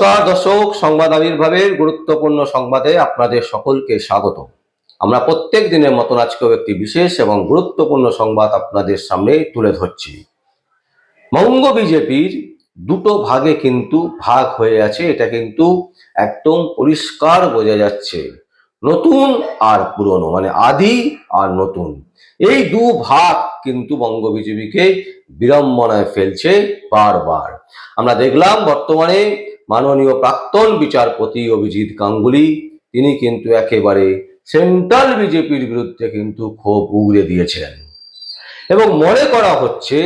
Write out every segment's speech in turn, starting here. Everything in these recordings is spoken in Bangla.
নমস্কার, দর্শক, সংবাদ আবির্ভাবের গুরুত্বপূর্ণ সংবাদে আপনাদের সকলকে স্বাগত আমরা প্রত্যেক দিনের মতন আজকেও একটি বিশেষ এবং গুরুত্বপূর্ণ সংবাদ আপনাদের সামনে তুলে ধরছি। বঙ্গ বিজেপির দুটো ভাগে কিন্তু ভাগ হয়ে আছে, এটা কিন্তু একদম পরিষ্কার বোঝা যাচ্ছে। নতুন আর পুরনো মানে আদি আর নতুন। এই দু ভাগ কিন্তু বঙ্গ বিজেপিকে বিড়ম্বনায় ফেলছে বারবার। আমরা দেখলাম বর্তমানে মাননীয় প্রাক্তন বিচারপতি অভিজিৎ গাঙ্গুলি, তিনি কিন্তু একেবারে সেন্ট্রাল বিজেপির বিরুদ্ধে কিন্তু ক্ষোভ উগড়ে দিয়েছেন। এবং মনে করা হচ্ছে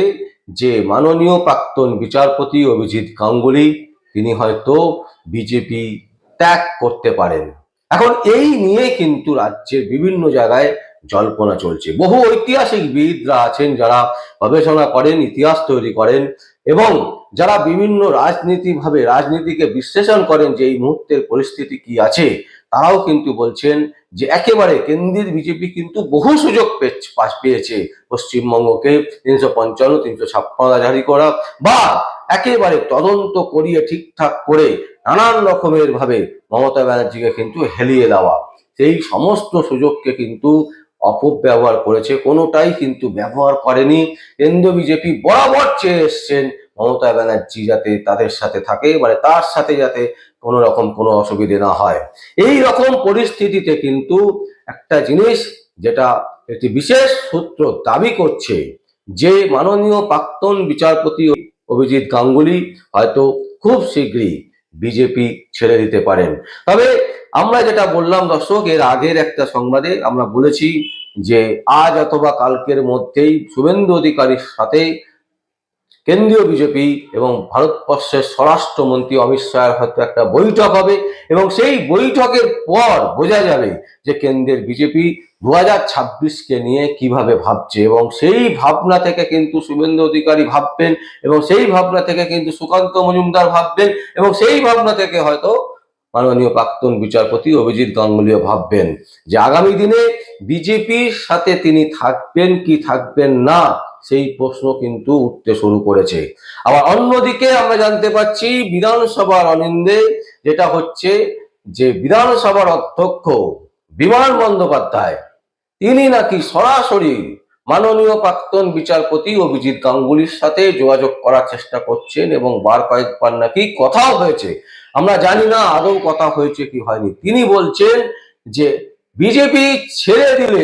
যে মাননীয় প্রাক্তন বিচারপতি অভিজিৎ গাঙ্গুলি, তিনি হয়তো বিজেপি ত্যাগ করতে পারেন। এখন এই নিয়ে কিন্তু রাজ্যের বিভিন্ন জায়গায় জল্পনা চলছে। বহু ঐতিহাসিকবিদরা আছেন যারা গবেষণা করেন, ইতিহাস তৈরি করেন এবং যারা বিভিন্ন রাজনীতিভাবে রাজনীতিকে বিশ্লেষণ করেন যে এই মুহূর্তের পরিস্থিতি কি আছে, তারাও কিন্তু বলছেন যে একেবারে কেন্দ্রের বিজেপি কিন্তু বহু সুযোগ পেয়েছে পশ্চিমবঙ্গকে, তিনশো পঞ্চান্ন, তিনশো ছাপ্পান্ন জারি করা বা একেবারে তদন্ত করিয়ে ঠিকঠাক করে নানান রকমের ভাবে মমতা ব্যানার্জিকে কিন্তু হেলিয়ে দেওয়া। সেই সমস্ত সুযোগকে কিন্তু অপব্যবহার করেছে, কোনোটাই কিন্তু ব্যবহার করেনি। কেন্দ্র বিজেপি বরাবর চেয়ে এসছেন মমতা ব্যানার্জি যাতে তাদের সাথে থাকে মানে তার সাথে যাতে কোনো রকম কোনো অসুবিধে না হয়। এই রকম পরিস্থিতিতে কিন্তু একটা জিনিস যেটা একটি বিশেষ সূত্র দাবি করছে, যে মাননীয় প্রাক্তন বিচারপতি অভিজিৎ গাঙ্গুলি হয়তো খুব শীঘ্রই বিজেপি ছেড়ে দিতে পারেন। তবে আমরা যেটা বললাম দর্শক, এর আগের একটা সংবাদে আমরা বলেছি যে আজ অথবা কালকের মধ্যেই শুভেন্দু অধিকারীর সাথে কেন্দ্রীয় বিজেপি এবং ভারতবর্ষের স্বরাষ্ট্রমন্ত্রী অমিত শাহের হয়তো একটা বৈঠক হবে এবং সেই বৈঠকের পর বোঝা যাবে যে কেন্দ্রের বিজেপি দু হাজার ছাব্বিশকে নিয়ে কীভাবে ভাবছে এবং সেই ভাবনা থেকে কিন্তু শুভেন্দু অধিকারী ভাববেন এবং সেই ভাবনা থেকে কিন্তু সুকান্ত মজুমদার ভাববেন এবং সেই ভাবনা থেকে হয়তো মাননীয় প্রাক্তন বিচারপতি অভিজিৎ গাঙ্গুলিও ভাববেন যে আগামী দিনে বিজেপির সাথে তিনি থাকবেন কি থাকবেন না, সেই প্রশ্ন কিন্তু উঠতে শুরু করেছে। আবার অন্যদিকে আমরা জানতে পাচ্ছি বিধানসভার অনিন্দে, যেটা হচ্ছে যে বিধানসভার অধ্যক্ষ বিমান বন্দ্যোপাধ্যায়, তিনি নাকি সরাসরি মাননীয় প্রাক্তন বিচারপতি অভিজিৎ গাঙ্গুলির সাথে যোগাযোগ করার চেষ্টা করছেন এবং বার কয়েকবার নাকি কথাও হয়েছে। আমরা জানি না আদৌ কথা হয়েছে কি হয়নি। তিনি বলছেন যে বিজেপি ছেড়ে দিলে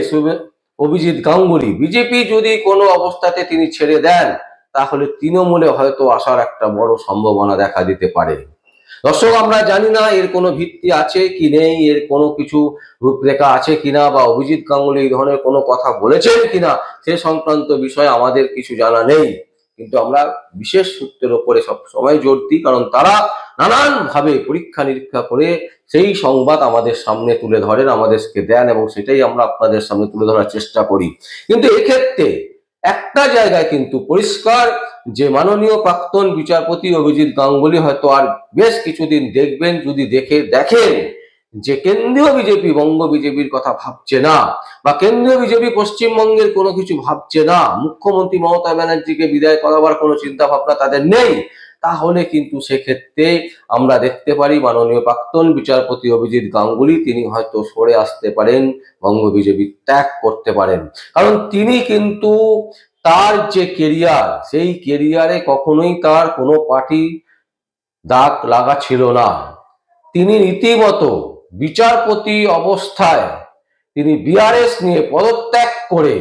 অভিজিৎ গাঙ্গুলি, বিজেপি যদি কোনো অবস্থাতে তিনি ছেড়ে দেন, তাহলে তৃণমূলে হয়তো আসার একটা বড় সম্ভাবনা দেখা দিতে পারে। দর্শক, আমরা জানি না এর কোনো ভিত্তি আছে কি নেই, এর কোনো কিছু রূপরেখা আছে কিনা বা অভিজিৎ গাঙ্গুলি এই ধরনের কোনো কথা বলেছেন কিনা সে সংক্রান্ত বিষয়ে আমাদের কিছু জানা নেই। কিন্তু আমরা বিশেষ সূত্রের ওপরে সব সময় জোর দিই, কারণ তারা নানান ভাবে পরীক্ষা নিরীক্ষা করে সেই সংবাদ আমাদের সামনে তুলে ধরেন, আমাদেরকে দেন এবং সেটাই আমরা আপনাদের সামনে তুলে ধরার চেষ্টা করি। কিন্তু এক্ষেত্রে একটা জায়গায় কিন্তু পরিষ্কার যে মাননীয় প্রাক্তন বিচারপতি অভিজিৎ গাঙ্গুলি হয়তো আর বেশ কিছুদিন দেখবেন, যদি দেখে দেখেন যে কেন্দ্রীয় বিজেপি, বঙ্গ বিজেপির কথা ভাবছে না বা কেন্দ্রীয় বিজেপি পশ্চিমবঙ্গের কোনো কিছু ভাবছে না, মুখ্যমন্ত্রী মমতা ব্যানার্জিকে বিদায় করাবার কোনো চিন্তা ভাবনা তাদের নেই তাহলে কিন্তু সেক্ষেত্রে আমরা দেখতে পারি মাননীয় প্রাক্তন বিচারপতি অভিজিৎ গাঙ্গুলি, তিনি হয়তো সরে আসতে পারেন, বঙ্গ বিজেপি ত্যাগ করতে পারেন। কারণ তিনি কিন্তু তার যে কেরিয়ার সেই কেরিয়ারে কখনোই তার কোনো পার্টি দাগ লাগা ছিল না। তিনি রীতিমতো বিচারপতি অবস্থায় তিনি বিআরএস নিয়ে পদত্যাগ করে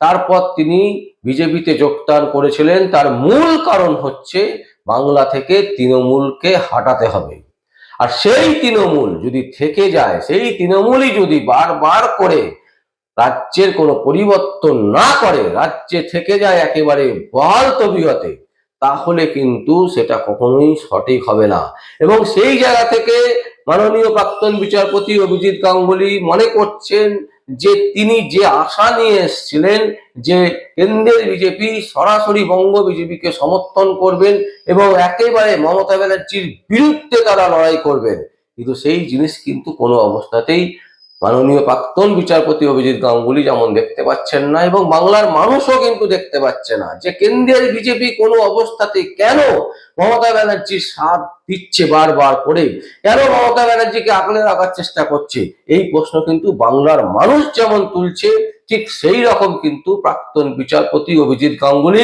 তারপর তিনি বিজেপিতে যোগদান করেছিলেন। তার মূল কারণ হচ্ছে বাংলা থেকে তৃণমূলকে হাঁটাতে হবে। আর সেই তৃণমূল যদি থেকে যায়, সেই তৃণমূলই যদি বারবার করে রাজ্যের কোনো পরিবর্তন না করে, রাজ্যে থেকে যায় একেবারে বহাল তবিয়তে, তাহলে কিন্তু সেটা কখনোই সঠিক হবে না। এবং সেই জায়গা থেকে মাননীয় প্রাক্তন বিচারপতি অভিজিৎ গাঙ্গুলি মনে করছেন যে তিনি যে আশা নিয়ে এসেছিলেন যে কেন্দ্রের বিজেপি সরাসরি বঙ্গ বিজেপিকে সমর্থন করবেন এবং একেবারে মমতা ব্যানার্জির বিরুদ্ধে তারা লড়াই করবেন। কিন্তু সেই জিনিস কিন্তু কোনো অবস্থাতেই মাননীয় প্রাক্তন বিচারপতি অভিজিৎ গাঙ্গুলি যেমন দেখতে পাচ্ছেন না, এবং বাংলার মানুষও কিন্তু দেখতে পাচ্ছে না যে কেন্দ্রের বিজেপি কোনো অবস্থাতে কেন মমতা ব্যানার্জির সাথ দিচ্ছে বারবার করে। কেন মমতা ব্যানার্জিকে আগলে রাখার চেষ্টা করছে? এই প্রশ্ন কিন্তু বাংলার মানুষ যেমন তুলছে, ঠিক সেই রকম কিন্তু প্রাক্তন বিচারপতি অভিজিৎ গাঙ্গুলি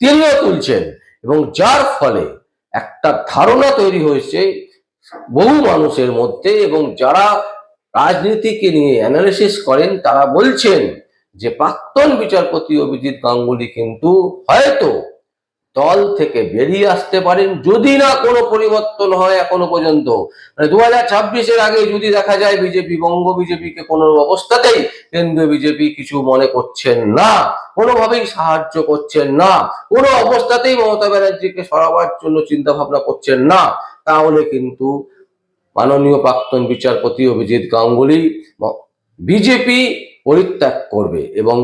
তিনিও তুলছেন। এবং যার ফলে একটা ধারণা তৈরি হয়েছে বহু মানুষের মধ্যে, এবং যারা রাজনীতিকে নিয়ে অ্যানালিসিস করেন, তারা বলছেন যে প্রাক্তন বিচারপতি অভিজিৎ গাঙ্গুলি কিন্তু হয়তো দল থেকে বেরিয়ে আসতে পারেন যদি না কোনো পরিবর্তন হয় এখনও পর্যন্ত। মানে দু হাজার ছাব্বিশের আগে যদি দেখা যায় বিজেপি, বঙ্গ বিজেপিকে কোনো অবস্থাতেই কেন্দ্রীয় বিজেপি কিছু মনে করছেন না, কোনোভাবেই সাহায্য করছেন না, কোনো অবস্থাতেই মমতা ব্যানার্জিকে সরাবার জন্য চিন্তা ভাবনা করছেন না, তাহলে কিন্তু মাননীয় প্রাক্তন বিচারপতি অভিজিৎ গাঙ্গুলি বিজেপি পরিত্যাগ করবে এবং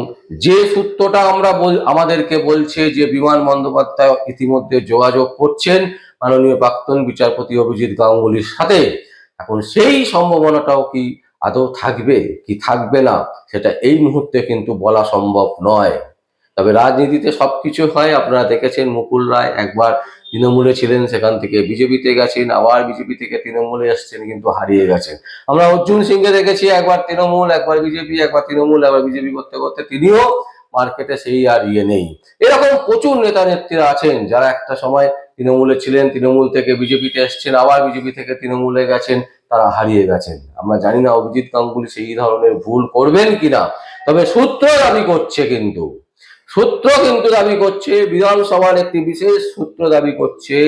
যে সূত্রটা আমরা আমাদেরকে বলছে যে বিমান বন্দ্যোপাধ্যায় ইতিমধ্যে যোগাযোগ করছেন মাননীয় প্রাক্তন বিচারপতি অভিজিৎ গাঙ্গুলির সাথে, এখন সেই সম্ভাবনাটাও কি আদৌ থাকবে, কি থাকবে না, সেটা এই মুহূর্তে কিন্তু বলা সম্ভব নয়। তবে রাজনীতিতে সবকিছু হয়, আপনারা দেখেছেন মুকুল রায় একবার তৃণমূলে ছিলেন, সেখান থেকে বিজেপিতে গেছেন, আবার বিজেপি থেকে তৃণমূলে এসছেন, কিন্তু হারিয়ে গেছেন। আমরা অর্জুন সিংকে দেখেছি, একবার তৃণমূল, একবার বিজেপি, একবার তৃণমূল, একবার বিজেপি করতে করতে তিনিও মার্কেটে সেই আর ইয়ে নেই। এরকম প্রচুর নেতা নেত্রীরা আছেন, যারা একটা সময় তৃণমূলে ছিলেন, তৃণমূল থেকে বিজেপিতে এসছেন, আবার বিজেপি থেকে তৃণমূলে গেছেন, তারা হারিয়ে গেছেন। আমরা জানি না অভিজিৎ গাঙ্গুলি সেই ধরনের ভুল করবেন কিনা, তবে সূত্র দাবি করছে কিন্তু সূত্র কিন্তু দাবি করছে বিধানসভার একটি বিশেষ সূত্র দাবি করছে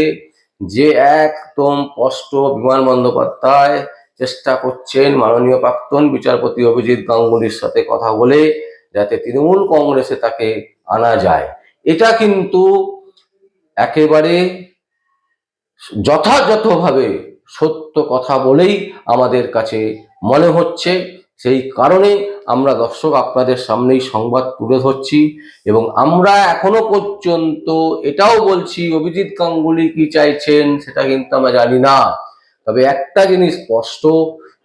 যে একদম স্পষ্ট বিমান বন্দ্যোপাধ্যায় চেষ্টা করছেন মাননীয় প্রাক্তন বিচারপতি অভিজিৎ গাঙ্গুলির সাথে কথা বলে যাতে তৃণমূল কংগ্রেসে তাকে আনা যায়। এটা কিন্তু একেবারে যথাযথভাবে সত্য কথা বলেই আমাদের কাছে মনে হচ্ছে। সেই কারণে আমরা দর্শক আপনাদের সামনেই সংবাদ তুলে ধরছি এবং আমরা এখনও পর্যন্ত এটাও বলছি, অভিজিৎ গাঙ্গুলি কি চাইছেন সেটা কিন্তু আমরা জানি না। তবে একটা জিনিস স্পষ্ট,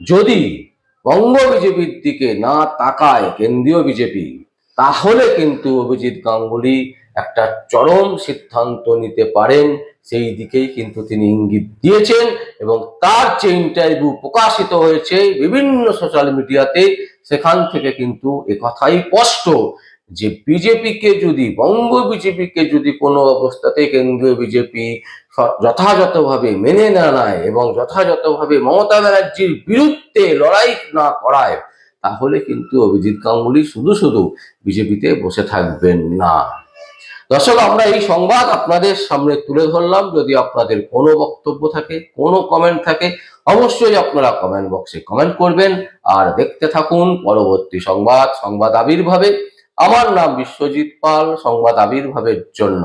যদি বঙ্গ বিজেপির দিকে না তাকায় কেন্দ্রীয় বিজেপি তাহলে কিন্তু অভিজিৎ গাঙ্গুলি একটা চরম সিদ্ধান্ত নিতে পারেন। সেই দিকেই কিন্তু তিনি ইঙ্গিত দিয়েছেন এবং তার যে ইন্টারভিউ প্রকাশিত হয়েছে বিভিন্ন সোশ্যাল মিডিয়াতে সেখান থেকে কিন্তু কথাই স্পষ্ট যে বিজেপিকে যদি, বঙ্গ বিজেপিকে যদি কোনো অবস্থাতে কেন্দ্রীয় বিজেপি যথাযথভাবে মেনে না নেয় এবং যথাযথভাবে মমতা ব্যানার্জির বিরুদ্ধে লড়াই না করায় তাহলে কিন্তু অভিজিৎ গাঙ্গুলি শুধু শুধু বিজেপিতে বসে থাকবেন না। দর্শক, আমরা এই সংবাদ আপনাদের সামনে তুলে ধরলাম। যদি আপনাদের কোনো বক্তব্য থাকে, কোনো কমেন্ট থাকে, অবশ্যই আপনারা কমেন্ট বক্সে কমেন্ট করবেন। আর দেখতে থাকুন পরবর্তী সংবাদ সংবাদ আবির্ভাবে। আমার নাম বিশ্বজিৎ পাল, সংবাদ আবির্ভাবের জন্য।